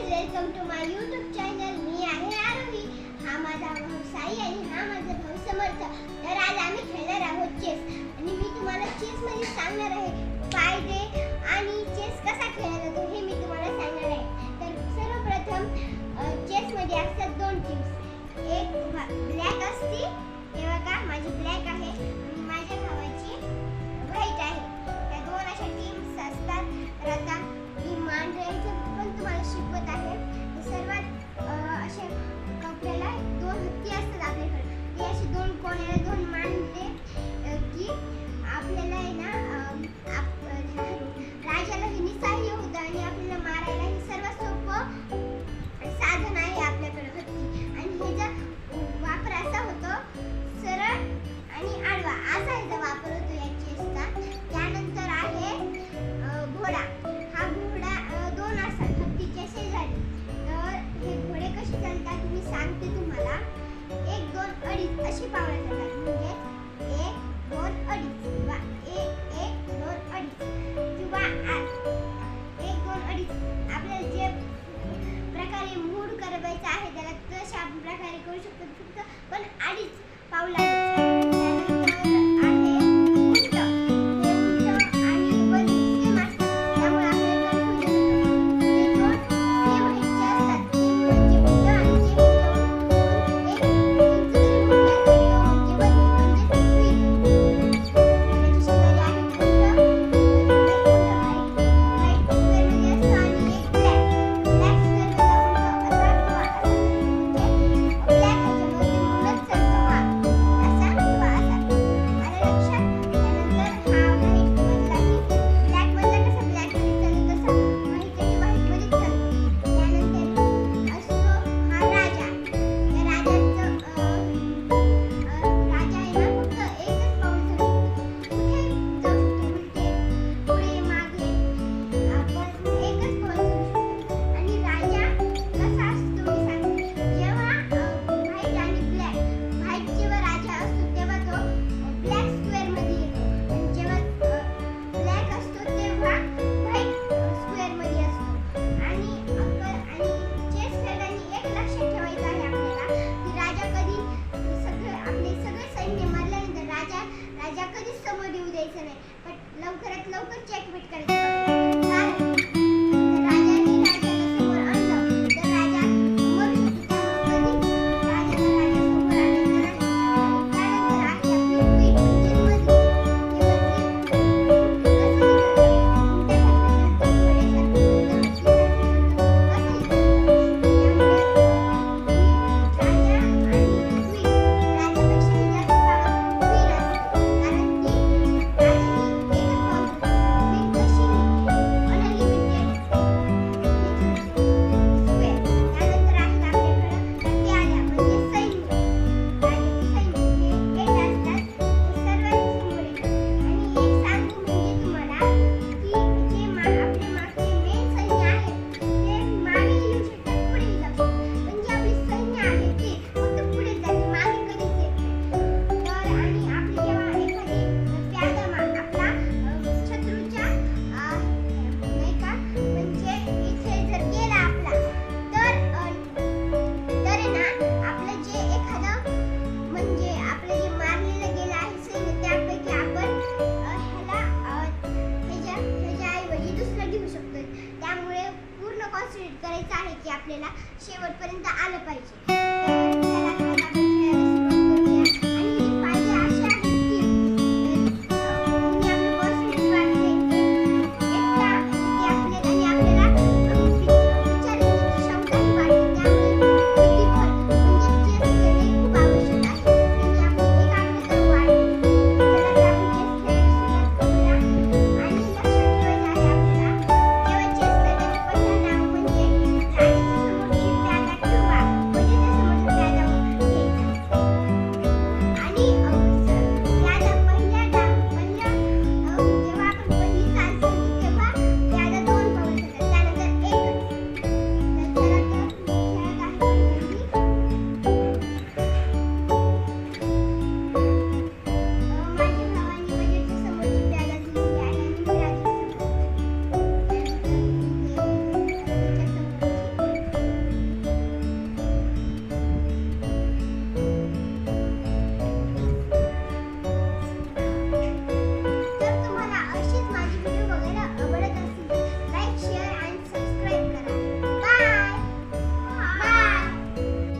Guys welcome channel मी आहे आरोही हा माझा भाऊ साई हा माझा समर्थ. तर आज आम्ही खेळणार आहोत चेस आणि मी तुम्हाला चेसमध्ये सांगणार आहे. फायदे आणि तिच्या झाली तर हे घोडे कसे चालतात मी सांगते तुम्हाला. एक दोन अडीच अशी पावलं जातात. रीड करायचं आहे की आपल्याला शेवटपर्यंत आलं पाहिजे.